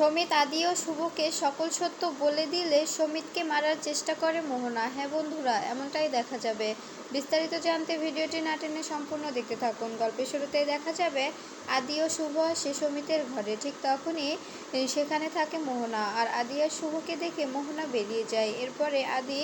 সমিত আদি ও শুভকে সকল সত্য বলে দিলে সমিতকে মারার চেষ্টা করে মোহনা। হ্যাঁ বন্ধুরা, এমনটাই দেখা যাবে। বিস্তারিত জানতে ভিডিওটি না টেনে সম্পূর্ণ দেখতে থাকুন। গল্পের শুরুতেই দেখা যাবে আদি ও শুভ আসে সমিতের ঘরে। ঠিক তখনই সেখানে থাকে মোহনা আর আদি আর শুভকে দেখে মোহনা বেরিয়ে যায়। এরপরে আদি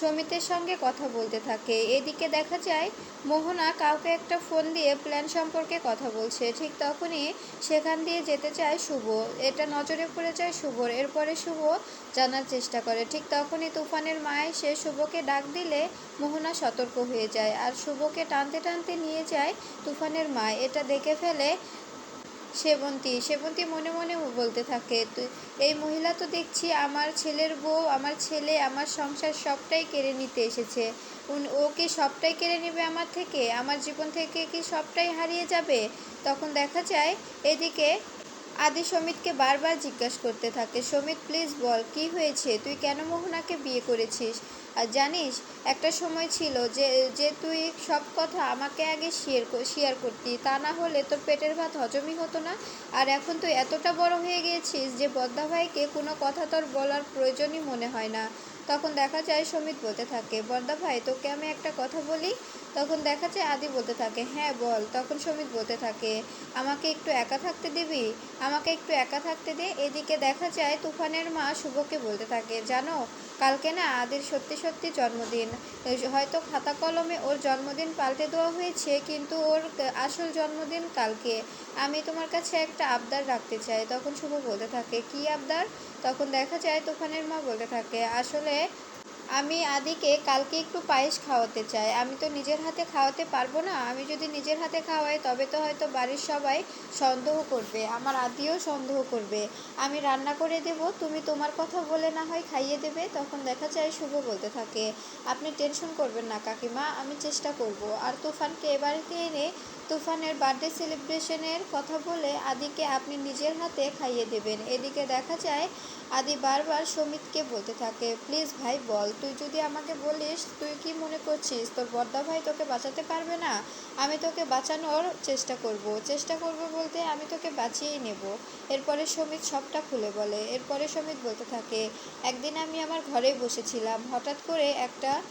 সমিতের সঙ্গে কথা বলতে থাকে। এদিকে দেখা যায়, মোহনা কাউকে একটা ফোন দিয়ে প্ল্যান সম্পর্কে কথা বলছে। ঠিক তখনই সেখান দিয়ে যেতে চায় শুভ। এটা নজরে পড়ে যায় শুভর। এরপরে শুভ জানার চেষ্টা করে। ঠিক তখনই তুফানের মা এসে শুভকে ডাক দিলে মোহনা সতর্ক হয়ে যায় আর শুভকে টানতে টানতে নিয়ে যায় তুফানের মা। এটা দেখে ফেলে সেবন্তী। সেবন্তী মনে মনে বলতে থাকে, "তুই- এই মহিলা তো দেখছি আমার ছেলের বউ, আমার ছেলে, আমার সংসার সবটাই কেড়ে নিতে এসেছে। ও কি সবটাই কেড়ে নেবে আমার থেকে? আমার জীবন থেকে কি সবটাই হারিয়ে যাবে? তখন দেখা যায়, এদিকে আদি সমিতকে বারবার জিজ্ঞাসা করতে থাকে, সমিত প্লিজ বল, কি হয়েছে? তুই কেন মোহনাকে বিয়ে করেছিস? আর জানিস, একটা সময় ছিল যে যে তুই সব কথা আমাকে আগে শেয়ার শেয়ার করতি, তা না হলে তোর পেটের ভাত হজমই হতো না। আর এখন তুই এতটা বড় হয়ে গিয়েছিস যে বদ্দা ভাইকে কোনো কথা তোর বলার প্রয়োজনই মনে হয় না। তখন দেখা যায় সমিত বলতে থাকে, বর্দা ভাই, তোকে আমি একটা কথা বলি? তখন দেখা যায় আদি বলতে থাকে হ্যাঁ বল। তখন সমিত বলতে থাকে, আমাকে একটু একা থাকতে দিবি? আমাকে একটু একা থাকতে দে। এদিকে দেখা যায় তুফানের মা শুভকে বলতে থাকে, জানো, কালকে না আদির সত্যি সত্যি জন্মদিন। হয়তো খাতা কলমে ওর জন্মদিন পাল্টে দেওয়া হয়েছে, কিন্তু ওর আসল জন্মদিন কালকে। আমি তোমার কাছে একটা আবদার রাখতে চাই। তখন শুভ বলতে থাকে, কি আবদার? তখন দেখা যায় তুফানের মা বলতে থাকে, আসলে de আমি আদিকে কালকে একটু পায়েস খাওয়াতে চাই। আমি তো নিজের হাতে খাওয়াতে পারব না। আমি যদি নিজের হাতে খাওয়াই, তবে তো হয়তো বাড়ির সবাই সন্দেহ করবে। আমার আদিও সন্দেহ করবে। আমি রান্না করে দেব, তুমি তোমার কথা বলে না হয় খাইয়ে দেবে, তখন দেখা যায় শুভ বলতে থাকে। আপনি টেনশন করবেন না, কাকিমা, আমি চেষ্টা করব। আর তুফানকে এ এনে তুফানের বার্থডে সেলিব্রেশনের কথা বলে আদিকে আপনি নিজের হাতে খাইয়ে দেবেন। এদিকে দেখা যায় আদি বারবার সমিতকে বলতে থাকে, প্লিজ ভাই, বল। তুই যদি আমাকে বলিস, তুই কি মনে করছিস? তোর বর্দা ভাই তোকে বাঁচাতে পারবে না? আমি তোকে বাঁচানোর চেষ্টা করব। চেষ্টা করব বলতে আমি তোকে বাঁচিয়েই নেব। এরপরে সমিত সবটা খুলে বলে। এরপরে সমিত বলতে থাকে, একদিন আমি আমার ঘরে বসেছিলাম। হঠাৎ করে একটা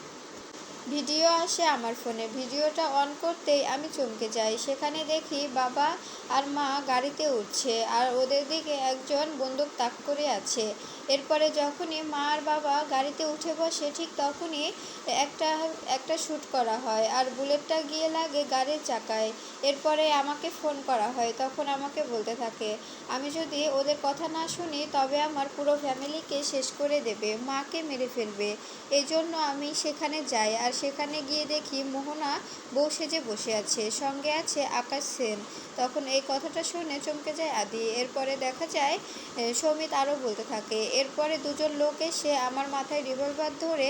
ভিডিও আসে আমার ফোনে। ভিডিওটা অন করতেই আমি চমকে যাই। সেখানে দেখি বাবা আর মা গাড়িতে উঠছে আর ওদের দিকে একজন বন্দুক তাক করে আছে। এরপরে যখনই মা আর বাবা গাড়িতে উঠে বসে, ঠিক তখনই একটা একটা শ্যুট করা হয় আর বুলেটটা গিয়ে লাগে গাড়ির চাকায়। এরপরে আমাকে ফোন করা হয়, তখন আমাকে বলতে থাকে, আমি যদি ওদের কথা না শুনি, তবে আমার পুরো ফ্যামিলিকে শেষ করে দেবে, মাকে মেরে ফেলবে। এই আমি সেখানে যাই আর সেখানে গিয়ে দেখি মোহনা বউ সেজে বসে আছে, সঙ্গে আছে আকাশ সেন। তখন এই কথাটা শুনে চমকে যায় আদি। এরপরে দেখা যায় সমিত আরও বলতে থাকে, এরপরে দুজন লোক এসে আমার মাথায় রিভলভার ধরে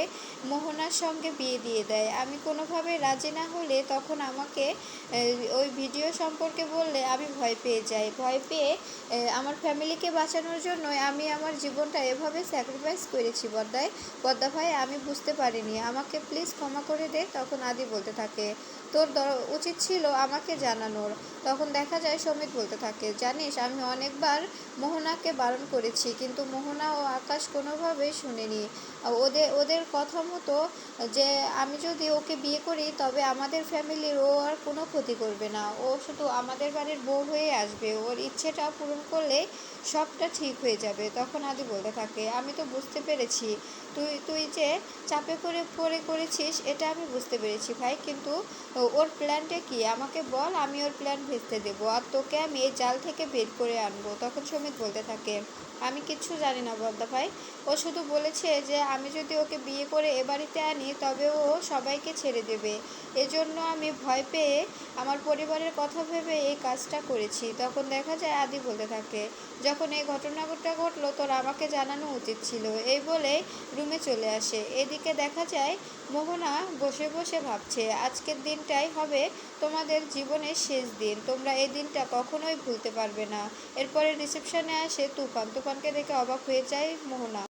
মোহনার সঙ্গে বিয়ে দিয়ে দেয়। আমি কোনোভাবে রাজি না হলে তখন আমাকে ওই ভিডিও সম্পর্কে বললে আমি ভয় পেয়ে যাই। ভয় পেয়ে আমার ফ্যামিলিকে বাঁচানোর জন্য আমি আমার জীবনটা এভাবে স্যাক্রিফাইস করেছি বদ্দায় বদ্দা ভাই, আমি বুঝতে পারিনি। আমাকে প্লিজ ক্ষমা করে দে, তখন আদি বলতে থাকে, তোর উচিত ছিল আমাকে জানানোর। তখন দেখা যায় সমিত বলতে থাকে, জানিস, আমি অনেকবার মোহনাকে বারণ করেছি, কিন্তু মোহনা ও আকাশ কোনোভাবেই শুনেনি। ওদের ওদের কথা মতো যে, আমি যদি ওকে বিয়ে করি, তবে আমাদের ফ্যামিলির ও আর কোনো ক্ষতি করবে না। ও শুধু আমাদের বাড়ির বউ হয়ে আসবে। ওর ইচ্ছেটা পূরণ করলে সবটা ঠিক হয়ে যাবে। তখন আদি বলতে থাকে, আমি তো বুঝতে পেরেছি। তুই তুই যে চাপে করে পড়ে করেছিস এটা আমি বুঝতে পেরেছি ভাই, কিন্তু ওর প্ল্যানটা কি? আমাকে বল, আমি ওর প্ল্যান ভেস্তে দেবো। আর তোকে আমি এই জাল থেকে বের করে আনব। তখন সমিত বলতে থাকে, আমি কিচ্ছু জানি না বদ্দা ভাই। ও শুধু বলেছে যে, আমি যদি ওকে বিয়ে করে এ বাড়িতে আনি, তবে ও সবাইকে ছেড়ে দেবে। এজন্য আমি ভয় পেয়ে আমার পরিবারের কথা ভেবে এই কাজটা করেছি। তখন দেখা যায় আদি বলতে থাকে, যখন এই ঘটনাটা ঘটলো, তোর আমাকে জানানো উচিত ছিল। এই বলে রুমে চলে আসে। এদিকে দেখা যায়, মোহনা বসে বসে ভাবছে, আজকের দিনটাই হবে তোমাদের জীবনের শেষ দিন। তোমরা এই দিনটা কখনোই ভুলতে পারবে না। এরপরে রিসেপশনে আসে তুফান। তুফানকে দেখে অবাক হয়ে যায় মোহনা।